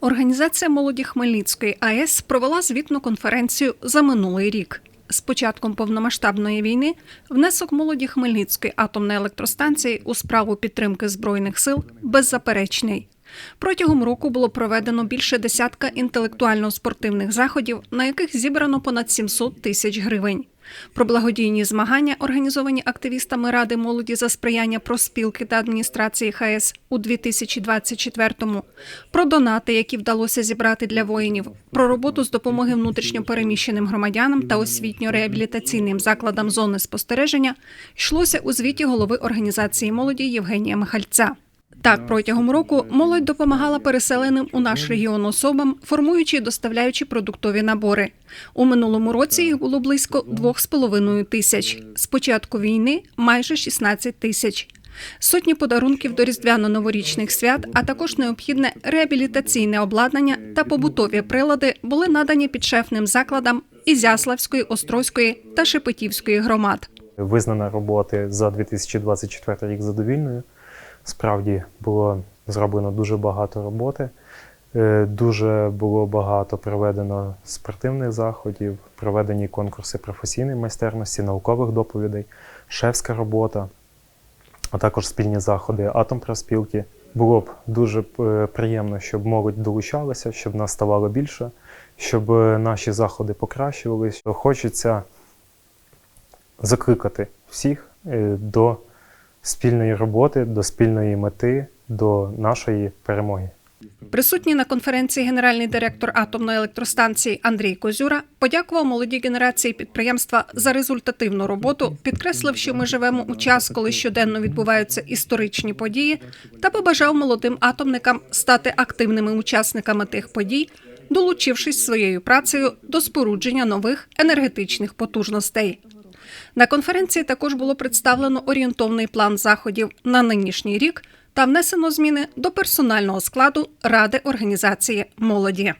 Організація молоді Хмельницької АЕС провела звітну конференцію за минулий рік. З початком повномасштабної війни внесок молоді Хмельницької атомної електростанції у справу підтримки збройних сил беззаперечний. Протягом року було проведено більше десятка інтелектуально-спортивних заходів, на яких зібрано понад 700 тисяч гривень. Про благодійні змагання, організовані активістами Ради молоді за сприяння проспілки та адміністрації ХС у 2024-му, про донати, які вдалося зібрати для воїнів, про роботу з допомоги внутрішньопереміщеним громадянам та освітньо-реабілітаційним закладам зони спостереження йшлося у звіті голови організації молоді Євгенія Михальця. Так, протягом року молодь допомагала переселеним у наш регіон особам, формуючи і доставляючи продуктові набори. У минулому році їх було близько 2,5 тисяч. З початку війни майже 16 тисяч. Сотні подарунків до різдвяно-новорічних свят, а також необхідне реабілітаційне обладнання та побутові прилади були надані підшефним закладам Ізяславської, Острозької та Шепетівської громад. Визнана роботи за 2024 рік задовільною. Справді було зроблено дуже багато роботи, Е, дуже було багато проведено спортивних заходів, проведені конкурси професійної майстерності, наукових доповідей, шефська робота, а також спільні заходи атомпроспілки. Було б дуже е, приємно, щоб молодь долучалася, щоб нас ставало більше, щоб е, наші заходи покращувалися. Хочеться закликати всіх до спільної роботи, до спільної мети, до нашої перемоги. Присутній на конференції генеральний директор атомної електростанції Андрій Козюра подякував молодій генерації підприємства за результативну роботу, підкреслив, що ми живемо у час, коли щоденно відбуваються історичні події, та побажав молодим атомникам стати активними учасниками тих подій, долучившись своєю працею до спорудження нових енергетичних потужностей. На конференції також було представлено орієнтовний план заходів на нинішній рік та внесено зміни до персонального складу Ради організації молоді.